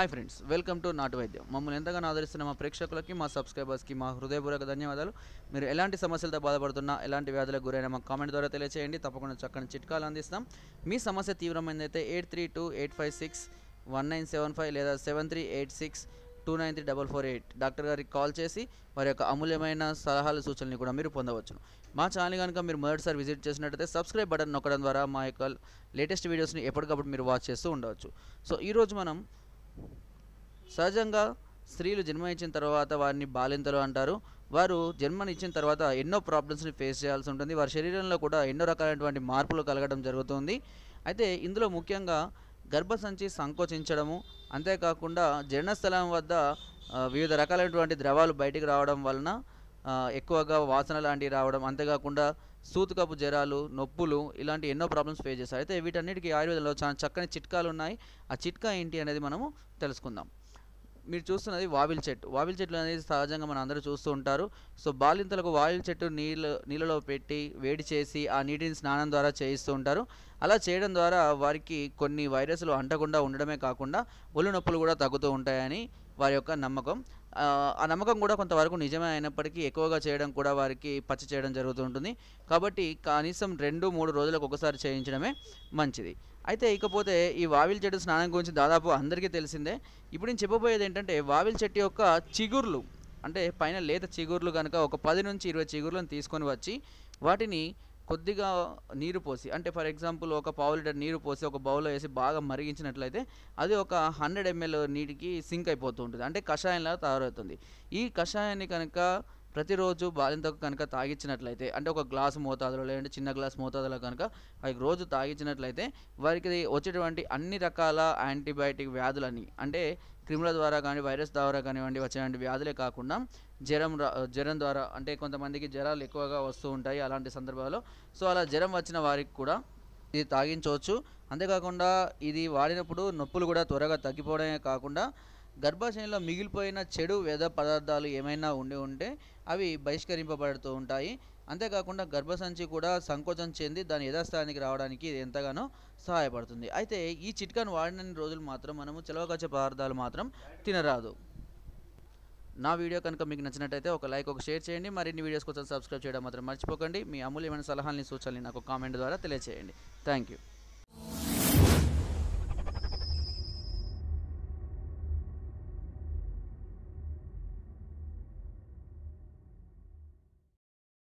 Hi friends welcome to నాటు వైద్యం మమ్మల్ని ఎంతగానో ఆదరిస్తున్న మా ప్రేక్షకులకి మా సబ్స్క్రైబర్స్కి మా హృదయపూర్వక ధన్యవాదాలు. మీరు ఎలాంటి సమస్యలతో బాధపడుతున్నా ఎలాంటి వ్యాధులకు గురైన మా కామెంట్ ద్వారా తెలియచేయండి. తప్పకుండా చక్కని చిట్కాలు అందిస్తాం. మీ సమస్య తీవ్రమైనదైతే eight three two eight five six one nine seven five లేదా seven three eight six two nine three double four eight doctor గారికి కాల్ చేసి వారి యొక్క అమూల్యమైన సలహాలు సూచనలు కూడా మీరు పొందవచ్చును మా ఛానల్ కనుక మీరు మొదటిసారి విజిట్ చేసినట్టయితే సబ్స్క్రైబ్ బటన్ నొక్కడం ద్వారా మా యొక్క లేటెస్ట్ వీడియోస్ని ఎప్పటికప్పుడు మీరు వాచ్ చేస్తూ ఉండవచ్చు. సో ఈరోజు మనం సహజంగా స్త్రీలు జన్మ ఇచ్చిన తర్వాత వారిని బాలింతలు అంటారు. వారు జన్మనిచ్చిన తర్వాత ఎన్నో ప్రాబ్లమ్స్ని ఫేస్ చేయాల్సి ఉంటుంది. వారి శరీరంలో కూడా ఎన్నో రకాలైనటువంటి మార్పులు కలగడం జరుగుతుంది. అయితే ఇందులో ముఖ్యంగా గర్భసంచి సంకోచించడము అంతేకాకుండా జీర్ణస్థలం వద్ద వివిధ రకాలైనటువంటి ద్రవాలు బయటికి రావడం వలన ఎక్కువగా వాసన లాంటివి రావడం అంతేకాకుండా సూతుకపు జ్వరాలు నొప్పులు ఇలాంటి ఎన్నో ప్రాబ్లమ్స్ ఫేస్ చేస్తారు. అయితే వీటన్నిటికీ ఆయుర్వేదంలో చాలా చక్కని చిట్కాలు ఉన్నాయి. ఆ చిట్కా ఏంటి అనేది మనము తెలుసుకుందాం. మీరు చూస్తున్నది వావిల్ చెట్టు. వావిల్ చెట్లు అనేది సహజంగా మన అందరూ చూస్తూ ఉంటారు. సో బాలింతలకు వావిల్ చెట్టు నీళ్ళు నీళ్ళలో పెట్టి వేడి చేసి ఆ నీటిని స్నానం ద్వారా చేయిస్తూ ఉంటారు. అలా చేయడం ద్వారా వారికి కొన్ని వైరస్లు అంటకుండా ఉండడమే కాకుండా ఒళ్ళు నొప్పులు కూడా తగ్గుతూ ఉంటాయని వారి యొక్క నమ్మకం. ఆ, ఆ నమ్మకం కూడా కొంతవరకు నిజమే అయినప్పటికీ ఎక్కువగా చేయడం కూడా వారికి పచ్చి చేయడం జరుగుతూ ఉంటుంది. కాబట్టి కనీసం రెండు మూడు రోజులకు ఒకసారి చేయించడమే మంచిది. అయితే ఇకపోతే ఈ వావిల్ చెట్టు స్నానం గురించి దాదాపు అందరికీ తెలిసిందే. ఇప్పుడు నేను చెప్పబోయేది ఏంటంటే వావిల్ చెట్టు యొక్క చిగుర్లు అంటే పైన లేత చిగుర్లు కనుక ఒక పది నుంచి ఇరవై చిగుర్లను తీసుకొని వచ్చి వాటిని కొద్దిగా నీరు పోసి అంటే ఫర్ ఎగ్జాంపుల్ ఒక పావు లీటర్ నీరు పోసి ఒక బౌల్లో వేసి బాగా మరిగించినట్లయితే అది ఒక హండ్రెడ్ ఎంఎల్ నీటికి సింక్ అయిపోతూ ఉంటుంది అంటే కషాయంలా తయారవుతుంది. ఈ కషాయాన్ని కనుక ప్రతిరోజు బాలింతకు కనుక తాగించినట్లయితే అంటే ఒక గ్లాస్ మోతాదులో లేదంటే చిన్న గ్లాస్ మోతాదులో కనుక అవి రోజు తాగించినట్లయితే వారికి వచ్చేటువంటి అన్ని రకాల యాంటీబయాటిక్ వ్యాధులని అంటే క్రిముల ద్వారా కానీ వైరస్ ద్వారా కానివ్వండి వచ్చేటువంటి వ్యాధులే కాకుండా జ్వరం జ్వరం ద్వారా అంటే కొంతమందికి జ్వరాలు ఎక్కువగా వస్తూ ఉంటాయి అలాంటి సందర్భాల్లో. సో అలా జ్వరం వచ్చిన వారికి కూడా ఇది తాగించవచ్చు. అంతేకాకుండా ఇది వాడినప్పుడు నొప్పులు కూడా త్వరగా తగ్గిపోవడమే కాకుండా గర్భాశయంలో మిగిలిపోయిన చెడు వ్యధ పదార్థాలు ఏమైనా ఉండి ఉంటే అవి బహిష్కరింపబడుతూ ఉంటాయి. అంతేకాకుండా గర్భసంచి కూడా సంకోచం చెంది దాని యథాస్థానానికి రావడానికి ఇది ఎంతగానో సహాయపడుతుంది. అయితే ఈ చిట్కాను వాడిన రోజులు మాత్రం మనము చిలవకచ్చే పదార్థాలు మాత్రం తినరాదు. నా వీడియో కనుక మీకు నచ్చినట్టయితే ఒక లైక్ ఒక షేర్ చేయండి. మరిన్ని వీడియోస్ కోసం సబ్స్క్రైబ్ చేయడం మాత్రం మర్చిపోకండి. మీ అమూల్యమైన సలహాలని సూచనలు నాకు కామెంట్ ద్వారా తెలియజేయండి థ్యాంక్ యూ